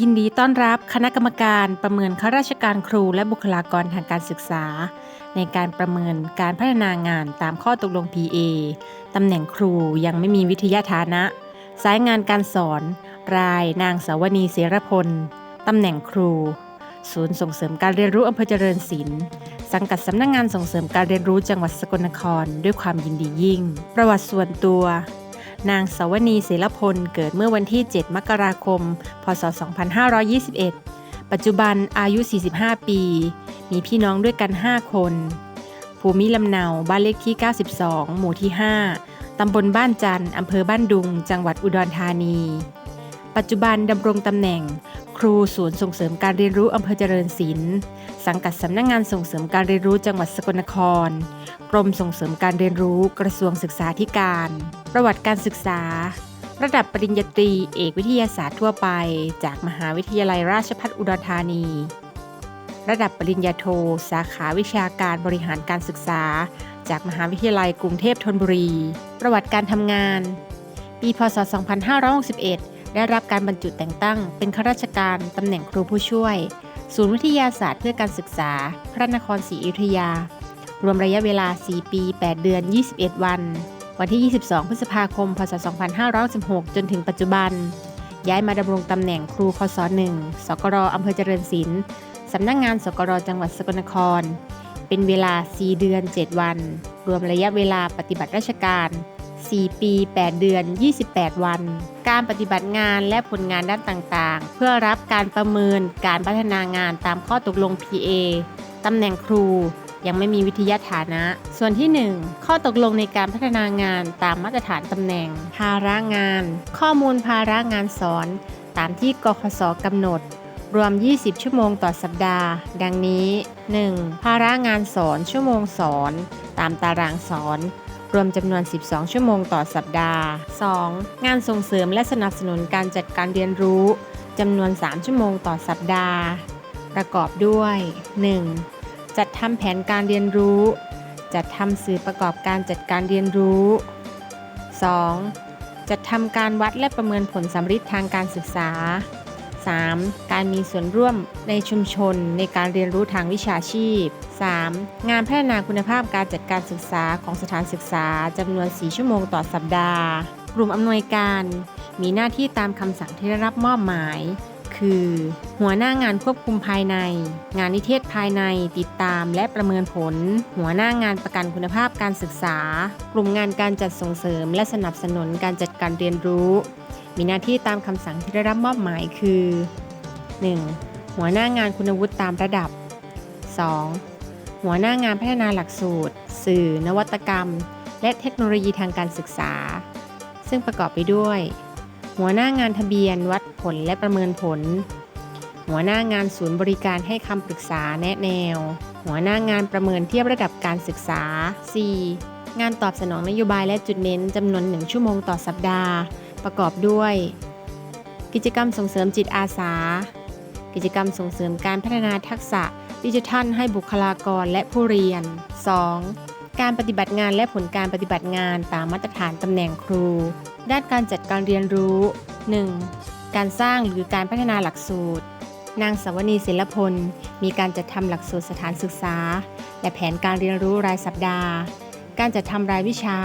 ยินดีต้อนรับคณะกรรมการประเมินข้าราชการครูและบุคลากรทางการศึกษา ในการประเมินการพัฒนางานตามข้อตกลง PA ตำแหน่งครูยังไม่มีวิทยาฐานะ สายงานการสอน รายนางสาวนีเสรพล ตำแหน่งครู ศูนย์ส่งเสริมการเรียนรู้อำเภอเจริญศิลป์สังกัดสำนักงงานส่งเสริมการเรียนรู้จังหวัดสกลนคร ด้วยความยินดียิ่ง ประวัติส่วนตัว นางสาวนีเสรพล เกิดเมื่อวันที่ 7 มกราคม พศ 2521 ปัจจุบันอายุ 45 ปี มีพี่น้องด้วยกัน 5 คน ภูมิลำเนาบ้านเลขที่ 92 หมู่ที่ 5 ตำบลบ้านจันทร์อำเภอบ้านดุง จังหวัดอุดรธานี ปัจจุบันดำรงตำแหน่ง ครูศูนย์ส่งเสริมการเรียนรู้อำเภอเจริญศิลป์สังกัดสำนักงงานส่งเสริมการเรียนรู้จังหวัดสกลนคร กรมส่งเสริมการเรียนรู้กระทรวงศึกษาธิการ ประวัติการศึกษา ระดับปริญญาตรี เอกวิทยาศาสตร์ทั่วไป จากมหาวิทยาลัยราชภัฏอุดรธานี ระดับปริญญาโท สาขาวิชาการบริหารการศึกษา จากมหาวิทยาลัยกรุงเทพธนบุรี ประวัติการทำงาน ปีพศ 2561 ได้รับการบรรจุแต่งตั้ง เป็นข้าราชการตำแหน่งครูผู้ช่วย ศูนย์วิทยาศาสตร์เพื่อการศึกษา พระนครศรีอยุธยา รวมระยะเวลา 4 ปี 8 เดือน 21 วัน วันที่ 22 พฤษภาคม พศ 2516 จนถึงปัจจุบัน ย้ายมาดำรงตำแหน่งครูคศ1สกรอำเภอเจริญศิลป์สำนักงงานสกรจังหวัดสกลนคร เป็นเวลา 4 เดือน 7 วัน รวมระยะเวลาปฏิบัติราชการ 4 ปี 8 เดือน 28 วัน การปฏิบัติงานและผลงานด้านต่างๆ เพื่อรับการประเมินการพัฒนางานตามข้อตกลง PA ตำแหน่งครู ยังไม่มีวิทยาฐานะ ส่วนที่ 1 ข้อตกลงในการพัฒนางานตามมาตรฐานตำแหน่ง ภาระงาน ข้อมูลภาระงานสอน ตามที่กคสกำหนด รวม 20 ชั่วโมงต่อสัปดาห์ ดังนี้ 1. ภาระงานสอนชั่วโมงสอน ตามตารางสอนรวมจำนวน 12 ชั่วโมงต่อสัปดาห์ 2. งานส่งเสริมและสนับสนุนการจัดการเรียนรู้จำนวน 3 ชั่วโมงต่อสัปดาห์ ประกอบด้วย 1. จัดทำแผนการเรียนรู้ จัดทำสื่อประกอบการจัดการเรียนรู้ 2. จัดทำการวัดและประเมินผลสำฤทธิ์ทางการศึกษา 3. การมีส่วนร่วมในชุมชนในการเรียนรู้ทางวิชาชีพ 3. งานพัฒนาคุณภาพการจัดการศึกษาของสถานศึกษาจำนวน 4 ชั่วโมงต่อสัปดาห์ กลุ่มอำนวยการ มีหน้าที่ตามคำสั่งที่ได้รับมอบหมาย คือ หัวหน้างานควบคุมภายใน งานนิเทศภายในติดตามและประเมินผล หัวหน้างานประกันคุณภาพการศึกษา กลุ่มงานการจัดส่งเสริม และสนับสนุนการจัดการเรียนรู้ มีหน้าที่ตามคำสั่งที่ได้รับมอบหมายคือ 1. หัวหน้างานคุณวุฒิตามระดับ 2. หัวหน้างานพัฒนาหลักสูตร สื่อ นวัตกรรม และเทคโนโลยีทางการศึกษา ซึ่งประกอบไปด้วย หัวหน้างานทะเบียนวัดผลและประเมินผล หัวหน้างานศูนย์บริการให้คำปรึกษาแนะแนว หัวหน้างานประเมินเทียบระดับการศึกษา 4. งานตอบสนองนโยบายและจุดเน้นจำนวน 1 ชั่วโมงต่อสัปดาห์ ประกอบด้วย กิจกรรมส่งเสริมจิตอาสา กิจกรรมส่งเสริมการพัฒนาทักษะดิจิทัลให้บุคลากรและผู้เรียน 2. การปฏิบัติงานและผลการปฏิบัติงานตามมาตรฐานตำแหน่งครู ด้านการจัดการเรียนรู้ 1. การสร้างหรือการพัฒนาหลักสูตร นางสาวนีศิลพล มีการจัดทำหลักสูตรสถานศึกษา และแผนการเรียนรู้รายสัปดาห์ การจัดทำรายวิชา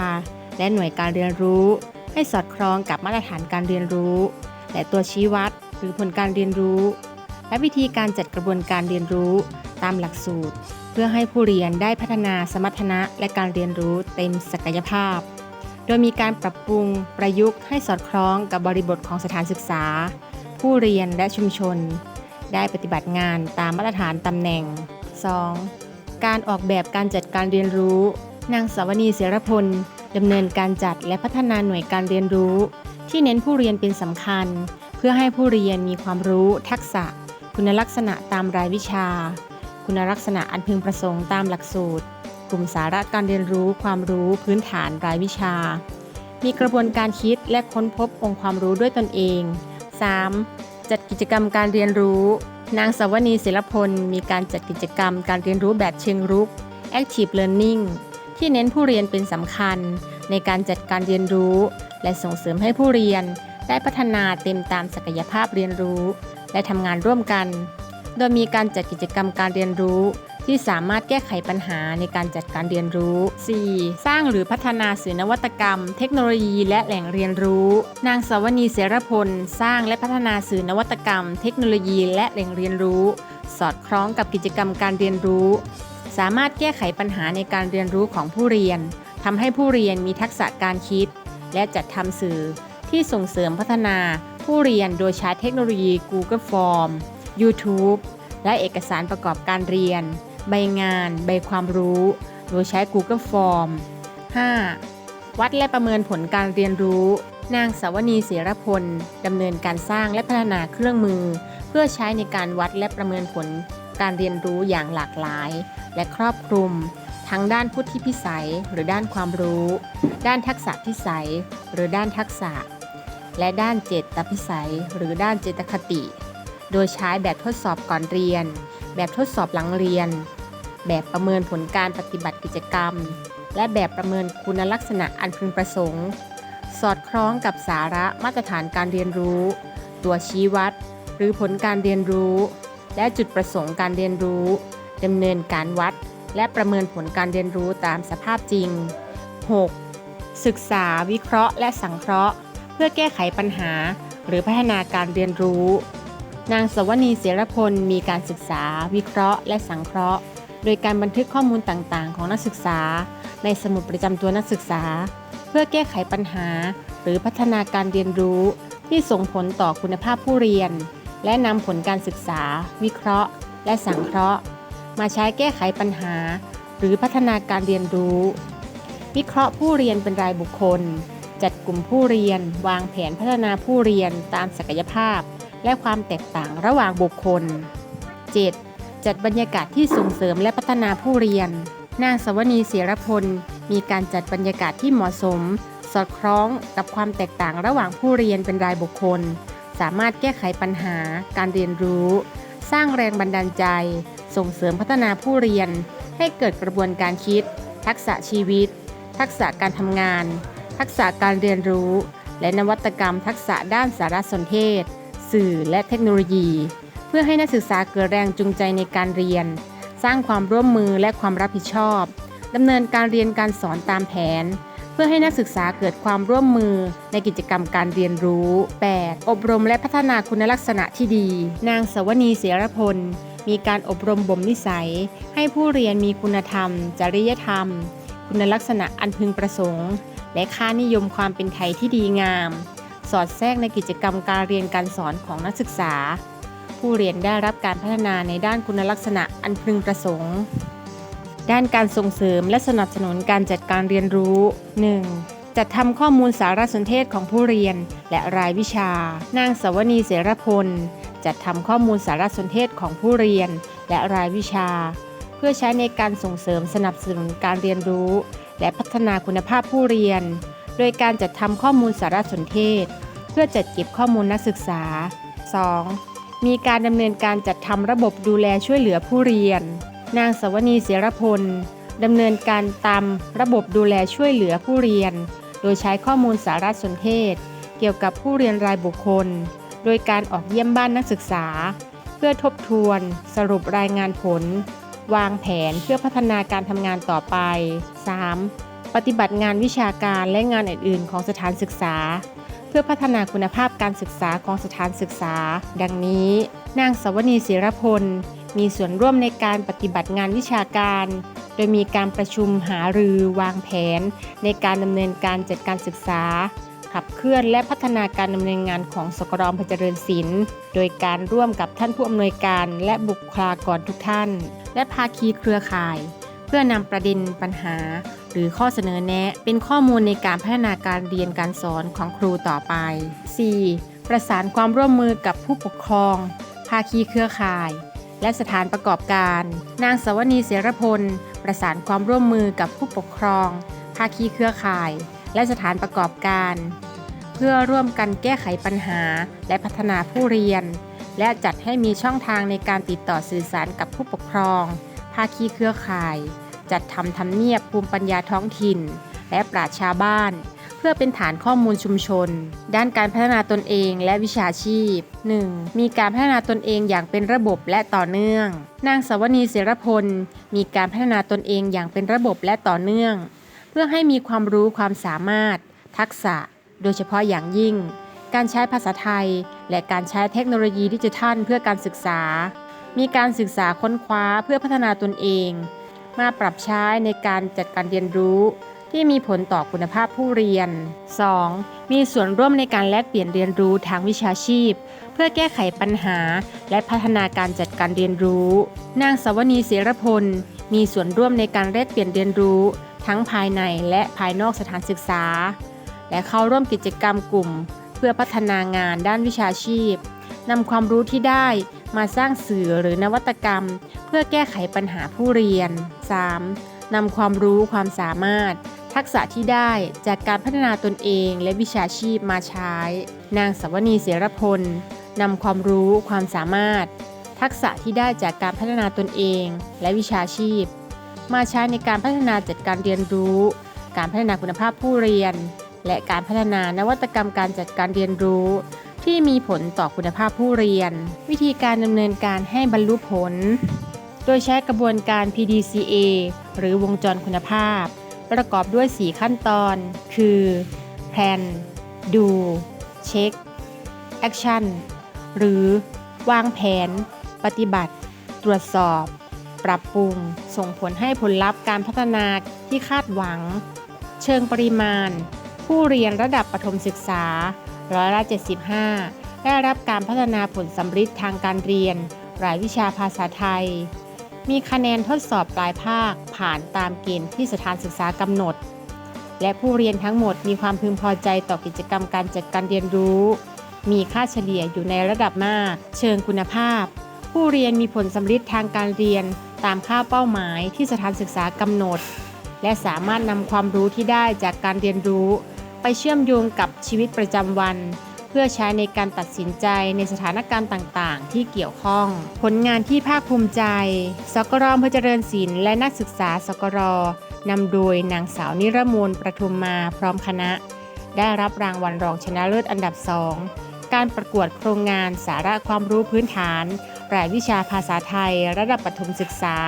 และหน่วยการเรียนรู้ ให้สอดคล้องกับมาตรฐานการเรียนรู้ และตัวชี้วัด หรือผลการเรียนรู้ และวิธีการจัดกระบวนการเรียนรู้ ตามหลักสูตร เพื่อให้ผู้เรียนได้พัฒนาสมรรถนะและการเรียนรู้เต็มศักยภาพ โดยมีการปรับปรุงประยุกต์ให้สอดคล้องกับบริบทของสถานศึกษา ผู้เรียนและชุมชน ได้ปฏิบัติงานตามมาตรฐานตำแหน่ง 2. การออกแบบการจัดการเรียนรู้ นางสาวนีเสรพลดำเนินการจัดและพัฒนาหน่วยการเรียนรู้ ที่เน้นผู้เรียนเป็นสำคัญ เพื่อให้ผู้เรียนมีความรู้ทักษะ คุณลักษณะตามรายวิชา คุณลักษณะอันพึงประสงค์ตามหลักสูตร กลุ่มสาระการเรียนรู้ความรู้พื้นฐานรายวิชา มีกระบวนการคิดและค้นพบองค์ความรู้ด้วยตนเอง 3. จัดกิจกรรมการเรียนรู้ นางสาวนีศิลพล มีการจัดกิจกรรมการเรียนรู้แบบเชิงรุก Active Learning ที่เน้นผู้เรียนเป็นสำคัญ ในการจัดการเรียนรู้ และส่งเสริมให้ผู้เรียนได้พัฒนาเต็มตามศักยภาพเรียนรู้ และทำงานร่วมกัน โดยมีการจัดกิจกรรมการเรียนรู้ ที่สามารถแก้ไขปัญหาในการจัดการเรียนรู้ 4. สร้างหรือพัฒนาสื่อนวัตกรรม เทคโนโลยีและแหล่งเรียนรู้ นางสาวนีเสรพล สร้างและพัฒนาสื่อนวัตกรรม เทคโนโลยีและแหล่งเรียนรู้ สอดคล้องกับกิจกรรมการเรียนรู้ สามารถแก้ไขปัญหาในการเรียนรู้ของผู้เรียนทำให้ผู้เรียนมีทักษะการคิด และจัดทำสื่อที่ส่งเสริมพัฒนาผู้เรียนโดยใช้เทคโนโลยี Google Form YouTube และเอกสารประกอบการเรียน ใบงาน ใบความรู้ โดยใช้ Google Form 5. วัดและประเมินผลการเรียนรู้ นางสาวนีเสรพลดำเนินการสร้างและพัฒนาเครื่องมือ เพื่อใช้ในการวัดและประเมินผลการเรียนรู้อย่างหลากหลาย และครอบคลุม ทั้งด้านพุทธิพิสัยหรือด้านความรู้ ด้านทักษะพิสัยหรือด้านทักษะ และด้านเจตพิสัยหรือด้านเจตคติ โดยใช้แบบทดสอบก่อนเรียน แบบทดสอบหลังเรียน แบบประเมินผลการปฏิบัติกิจกรรม และแบบประเมินคุณลักษณะอันพึงประสงค์ สอดคล้องกับสาระมาตรฐานการเรียนรู้ ตัวชี้วัด หรือผลการเรียนรู้ และจุดประสงค์การเรียนรู้ดำเนินการวัด และประเมินผลการเรียนรู้ตามสภาพจริง 6. ศึกษา วิเคราะห์ และสังเคราะห์ เพื่อแก้ไขปัญหา หรือพัฒนาการเรียนรู้ นางสวนีเสรพลมีการศึกษา วิเคราะห์ และสังเคราะห์ โดยการบันทึกข้อมูลต่างๆ ของนักศึกษา ในสมุดประจำตัวนักศึกษา เพื่อแก้ไขปัญหา หรือพัฒนาการเรียนรู้ ที่ส่งผลต่อคุณภาพผู้เรียน และนำผลการศึกษา วิเคราะห์ และสังเคราะห์ มาใช้แก้ไขปัญหา หรือพัฒนาการเรียนรู้ วิเคราะห์ผู้เรียนเป็นรายบุคคล จัดกลุ่มผู้เรียน วางแผนพัฒนาผู้เรียนตามศักยภาพ และความแตกต่างระหว่างบุคคล 7. จัดบรรยากาศที่ส่งเสริมและพัฒนาผู้เรียน นางสวนีเสียรพล มีการจัดบรรยากาศที่เหมาะสม สอดคล้องกับความแตกต่างระหว่างผู้เรียนเป็นรายบุคคล สามารถแก้ไขปัญหา การเรียนรู้ สร้างแรงบันดาลใจ ส่งเสริมพัฒนาผู้เรียน ให้เกิดกระบวนการคิด ทักษะชีวิต ทักษะการทำงาน ทักษะการเรียนรู้ และนวัตกรรมทักษะด้านสารสนเทศ สื่อและเทคโนโลยี เพื่อให้นักศึกษาเกิดแรงจูงใจในการเรียน สร้างความร่วมมือและความรับผิดชอบดำเนินการเรียนการสอนตามแผน เพื่อให้นักศึกษาเกิดความร่วมมือในกิจกรรมการเรียนรู้ 8. อบรมและพัฒนาคุณลักษณะที่ดี นางสวนีเสียรพล มีการอบรมบ่มนิสัย ให้ผู้เรียนมีคุณธรรม จริยธรรม คุณลักษณะอันพึงประสงค์ และค่านิยมความเป็นไทยที่ดีงาม สอดแทรกในกิจกรรมการเรียนการสอนของนักศึกษา ผู้เรียนได้รับการพัฒนาในด้านคุณลักษณะอันพึงประสงค์ ด้านการส่งเสริมและสนับสนุนการจัดการเรียนรู้ 1. จัดทำข้อมูลสารสนเทศของผู้เรียน และรายวิชา นางสวนีเสรพล จัดทำข้อมูลสารสนเทศของผู้เรียน และรายวิชา เพื่อใช้ในการส่งเสริมสนับสนุนการเรียนรู้ และพัฒนาคุณภาพผู้เรียน โดยการจัดทำข้อมูลสารสนเทศ เพื่อจัดเก็บข้อมูลนักศึกษา 2. มีการดำเนินการจัดทำระบบดูแลช่วยเหลือผู้เรียน นางสวนีเสรพลดำเนินการตามระบบดูแลช่วยเหลือผู้เรียน โดยใช้ข้อมูลสารสนเทศ เกี่ยวกับผู้เรียนรายบุคคล โดยการออกเยี่ยมบ้านนักศึกษา เพื่อทบทวน สรุปรายงานผล วางแผนเพื่อพัฒนาการทำงานต่อไป 3. ปฏิบัติงานวิชาการและงานอื่นๆ ของสถานศึกษา เพื่อพัฒนาคุณภาพการศึกษาของสถานศึกษา ดังนี้ นางสวนีศิรพล มีส่วนร่วมในการปฏิบัติงานวิชาการ โดยมีการประชุมหารือวางแผน ในการดำเนินการจัดการศึกษา ขับเคลื่อนและพัฒนาการดำเนินงานของสกรพเจริญศิลป์โดยการร่วมกับท่านผู้อำนวยการและบุคลากรทุกท่าน และภาคีเครือข่าย เพื่อนำประเด็นปัญหา หรือข้อเสนอแนะ เป็นข้อมูลในการพัฒนาการเรียนการสอนของครูต่อไป 4. ประสานความร่วมมือกับผู้ปกครอง ภาคีเครือข่าย และสถานประกอบการ นางสวนีเสรพล ประสานความร่วมมือกับผู้ปกครอง ภาคีเครือข่าย และสถานประกอบการ เพื่อร่วมกันแก้ไขปัญหา และพัฒนาผู้เรียน และจัดให้มีช่องทางในการติดต่อสื่อสารกับผู้ปกครอง ภาคีเครือข่าย จัดทำทำเนียบภูมิปัญญาท้องถิ่น และปราชชาวบ้าน เพื่อเป็นฐานข้อมูลชุมชน ด้านการพัฒนาตนเองและวิชาชีพ 1. มีการพัฒนาตนเองอย่างเป็นระบบและต่อเนื่อง นางสาวนีเสรพล มีการพัฒนาตนเองอย่างเป็นระบบและต่อเนื่อง เพื่อให้มีความรู้ความสามารถ ทักษะ โดยเฉพาะอย่างยิ่ง การใช้ภาษาไทย และการใช้เทคโนโลยีดิจิทัล เพื่อการศึกษา มีการศึกษาค้นคว้าเพื่อพัฒนาตนเอง มาปรับใช้ในการจัดการเรียนรู้ ที่มีผลต่อคุณภาพผู้เรียน 2. มีส่วนร่วมในการแลกเปลี่ยนเรียนรู้ทางวิชาชีพ เพื่อแก้ไขปัญหา และพัฒนาการจัดการเรียนรู้ นางสาวนีเสรพล มีส่วนร่วมในการแลกเปลี่ยนเรียนรู้ ทั้งภายในและภายนอกสถานศึกษา และเข้าร่วมกิจกรรมกลุ่ม เพื่อพัฒนางานด้านวิชาชีพ นำความรู้ที่ได้มาสร้างสื่อหรือนวัตกรรม เพื่อแก้ไขปัญหาผู้เรียน 3. นำความรู้ความสามารถ ทักษะที่ได้จากการพัฒนาตนเองและวิชาชีพมาใช้ นางสวนีเสรพลนำความรู้ความสามารถ ทักษะที่ได้จากการพัฒนาตนเองและวิชาชีพ มาใช้ในการพัฒนาจัดการเรียนรู้ การพัฒนาคุณภาพผู้เรียน และการพัฒนานวัตกรรมการจัดการเรียนรู้ ที่มีผลต่อคุณภาพผู้เรียน วิธีการดำเนินการให้บรรลุผล โดยใช้กระบวนการ PDCA หรือวงจรคุณภาพ ประกอบด้วย 4 ขั้นตอน คือ Plan Do Check Action หรือวางแผน ปฏิบัติ ตรวจสอบ ปรับปรุง ส่งผลให้ผลลัพธ์การพัฒนาที่คาดหวัง เชิงปริมาณ ผู้เรียนระดับประถมศึกษา ร้อยละ75 ได้รับการพัฒนาผลสำฤทธิ์ทางการเรียน รายวิชาภาษาไทย มีคะแนนทดสอบปลายภาคผ่านตามเกณฑ์ที่สถานศึกษากำหนด และผู้เรียนทั้งหมดมีความพึงพอใจต่อกิจกรรมการจัดการเรียนรู้ มีค่าเฉลี่ยอยู่ในระดับมาก เชิงคุณภาพ ผู้เรียนมีผลสำฤทธิ์ทางการเรียนตามค่าเป้าหมายที่สถานศึกษากำหนด และสามารถนำความรู้ที่ได้จากการเรียนรู้ ไปเชื่อมโยงกับชีวิตประจำวัน เพื่อใช้ในการตัดสินใจในสถานการณ์ต่างๆ ที่เกี่ยวข้อง ผลงานที่ภาคภูมิใจ สกรอำเภอเจริญศิลป์และนักศึกษาสกรนำโดยนางสาวนิรมนประทุมมาพร้อมคณะ ได้รับรางวัลรองชนะเลิศอันดับ2การประกวดโครงงานสาระความรู้พื้นฐานรายวิชาภาษาไทย ระดับประถมศึกษา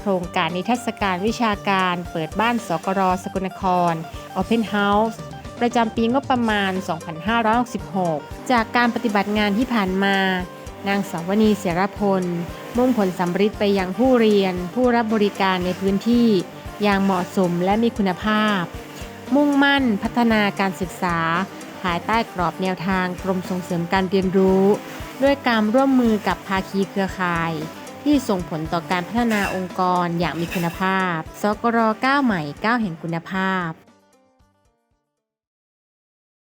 โครงการนิทรรศการวิชาการ เปิดบ้านสกรสกลนคร Open House ประจำปีงบประมาณ 2566 จากการปฏิบัติงานที่ผ่านมา นางสาวนีเสรพล มุ่งผลสำฤทธิ์ไปยังผู้เรียน ผู้รับบริการในพื้นที่ อย่างเหมาะสมและมีคุณภาพ มุ่งมั่นพัฒนาการศึกษา ภายใต้กรอบแนวทางกรมส่งเสริมการเรียนรู้ ด้วยการร่วมมือกับภาคีเครือข่ายที่ส่งผลต่อการพัฒนาองค์กรอย่างมีคุณภาพ สกรก้าวใหม่ก้าวแห่งคุณภาพ